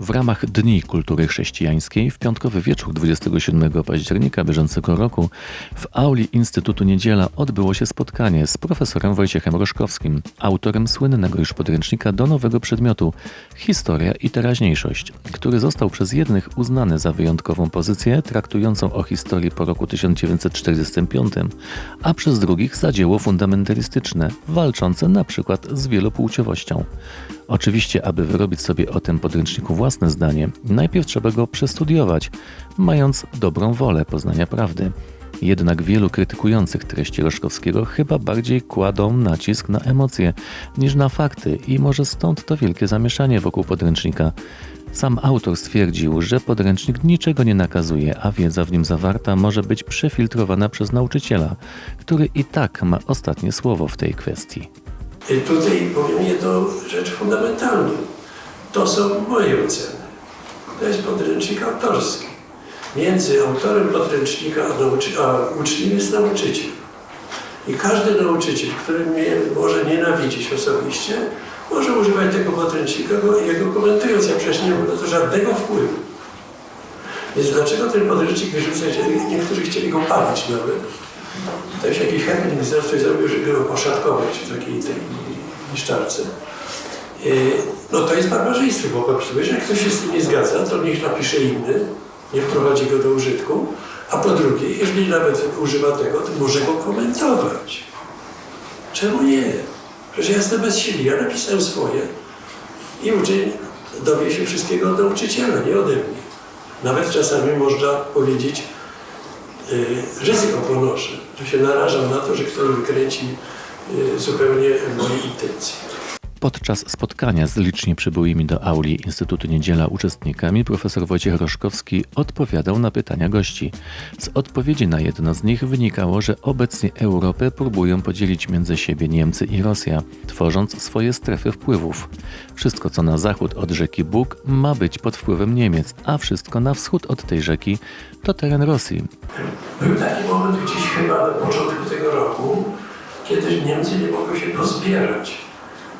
W ramach Dni Kultury Chrześcijańskiej w piątkowy wieczór 27 października bieżącego roku w auli Instytutu Niedziela odbyło się spotkanie z profesorem Wojciechem Roszkowskim, autorem słynnego już podręcznika do nowego przedmiotu Historia i teraźniejszość, który został przez jednych uznany za wyjątkową pozycję traktującą o historii po roku 1945, a przez drugich za dzieło fundamentalistyczne, walczące na przykład z wielopłciowością. Oczywiście, aby wyrobić sobie o tym podręczniku własne zdanie, najpierw trzeba go przestudiować, mając dobrą wolę poznania prawdy. Jednak wielu krytykujących treści Roszkowskiego chyba bardziej kładą nacisk na emocje niż na fakty i może stąd to wielkie zamieszanie wokół podręcznika. Sam autor stwierdził, że podręcznik niczego nie nakazuje, a wiedza w nim zawarta może być przefiltrowana przez nauczyciela, który i tak ma ostatnie słowo w tej kwestii. I tutaj powiem jedną rzecz fundamentalną. To są moje oceny. To jest podręcznik autorski. Między autorem podręcznika a, a uczniem jest nauczyciel. I każdy nauczyciel, który mnie może nienawidzić osobiście, może używać tego podręcznika go- jego komentując. Ja przecież nie mam na to żadnego wpływu. Więc dlaczego ten podręcznik wyrzucać? Niektórzy chcieli go palić nawet. Też jakiś happening coś zrobił, żeby go poszatkować w takiej tej niszczarce. Yy, No to jest barbarzyństwo, bo po prostu, jeżeli ktoś się z tym nie zgadza, to niech napisze inny, nie wprowadzi go do użytku, a po drugie, jeżeli nawet używa tego, to może go komentować. Czemu nie? Przecież ja jestem bezsilny, ja napisałem swoje i uczeń dowie się wszystkiego od nauczyciela, nie ode mnie. Nawet czasami można powiedzieć, y, ryzyko ponoszę, że się narażam na to, że ktoś wykręci y, zupełnie moje intencje. Podczas spotkania z licznie przybyłymi do auli Instytutu Niedziela uczestnikami profesor Wojciech Roszkowski odpowiadał na pytania gości. Z odpowiedzi na jedno z nich wynikało, że obecnie Europę próbują podzielić między siebie Niemcy i Rosja, tworząc swoje strefy wpływów. Wszystko co na zachód od rzeki Bóg ma być pod wpływem Niemiec, a wszystko na wschód od tej rzeki to teren Rosji. Był taki moment gdzieś chyba na początku kiedy Niemcy nie mogły się pozbierać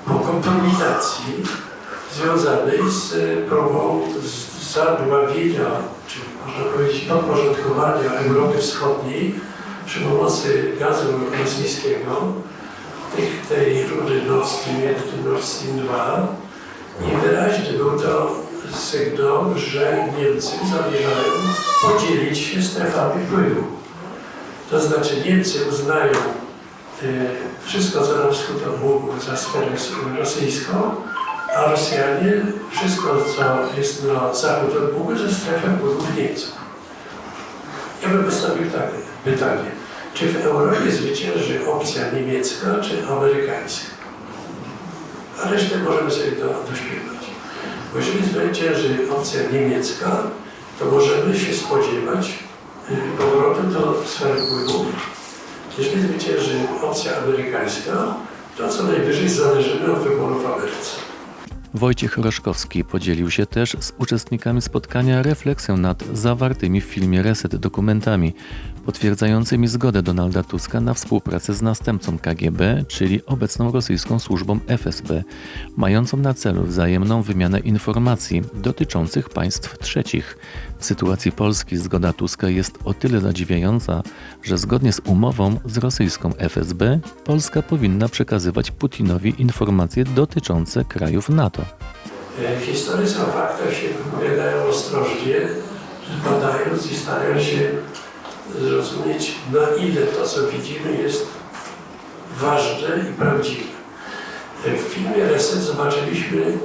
po kompromitacji związanej z e, próbą zadławienia, czy można powiedzieć podporządkowania Europy Wschodniej przy pomocy gazu rosyjskiego, tych, tej rury Nord Stream 1, Nord Stream 2 i wyraźnie był to sygnał, że Niemcy zamierzają podzielić się strefami wpływu. To znaczy Niemcy uznają wszystko, co na wschód od za sferę rosyjską, a Rosjanie wszystko, co jest na zachód od Bugu za strefę wpływów Niemców. Ja bym postawił takie pytanie. Czy w Europie zwycięży opcja niemiecka czy amerykańska? A resztę możemy sobie do, dośpiewać. Bo jeżeli zwycięży opcja niemiecka, to możemy się spodziewać y, powrotu do sfery wpływów. Jeżeli zwycięży opcja amerykańska, to co najwyżej zależymy od wyboru w Ameryce. Wojciech Roszkowski podzielił się też z uczestnikami spotkania refleksją nad zawartymi w filmie Reset dokumentami, potwierdzającymi zgodę Donalda Tuska na współpracę z następcą KGB, czyli obecną rosyjską służbą FSB, mającą na celu wzajemną wymianę informacji dotyczących państw trzecich. Sytuacji Polski zgoda Tuska jest o tyle zadziwiająca, że zgodnie z umową z rosyjską FSB Polska powinna przekazywać Putinowi informacje dotyczące krajów NATO. Historycy o faktach się wypowiadają ostrożnie, badając i starają się zrozumieć, na ile to, co widzimy, jest ważne i prawdziwe. W filmie Reset zobaczyliśmy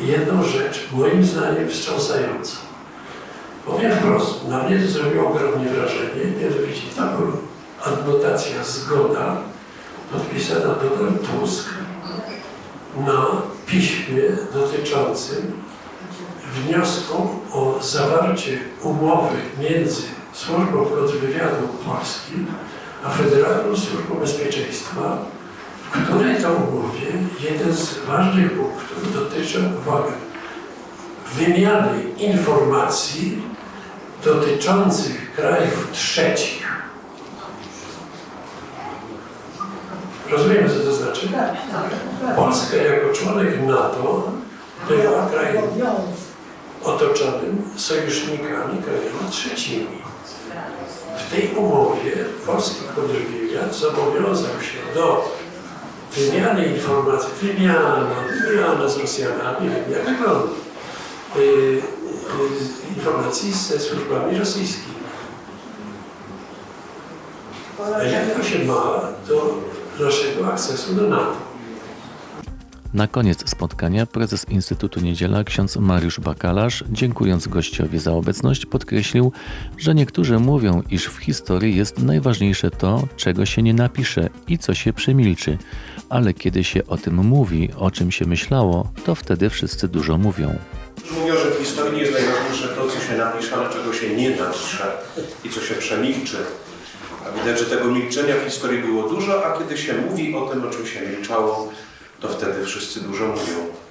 jedną rzecz, moim zdaniem wstrząsającą. Powiem wprost, na mnie to zrobiło ogromne wrażenie, mianowicie ta adnotacja zgoda podpisana Donald Tusk na piśmie dotyczącym wniosku o zawarcie umowy między Służbą Kontrwywiadu Polskim a Federalną Służbą Bezpieczeństwa, w której to umowie jeden z ważnych punktów dotyczy, uwaga, wymiany informacji dotyczących krajów trzecich. Rozumiemy, co to znaczy? Polska jako członek NATO była krajem otoczonym sojusznikami krajami trzecimi. W tej umowie polski kontrwywiad zobowiązał się do wymiany informacji, wymiana, wymiana z Rosjanami, y, y, informacji ze służbami rosyjskimi. A jak to się ma do naszego akcesu do NATO? Na koniec spotkania prezes Instytutu Niedziela ksiądz Mariusz Bakalarz, dziękując gościowi za obecność, podkreślił, że niektórzy mówią, iż w historii jest najważniejsze to, czego się nie napisze i co się przemilczy, ale kiedy się o tym mówi, o czym się myślało, to wtedy wszyscy dużo mówią. Mówią, że w historii jest najważniejsze to, co się napisze, ale czego się nie napisze i co się przemilczy. A widać, że tego milczenia w historii było dużo, a kiedy się mówi o tym, o czym się milczało, to wtedy wszyscy dużo mówią.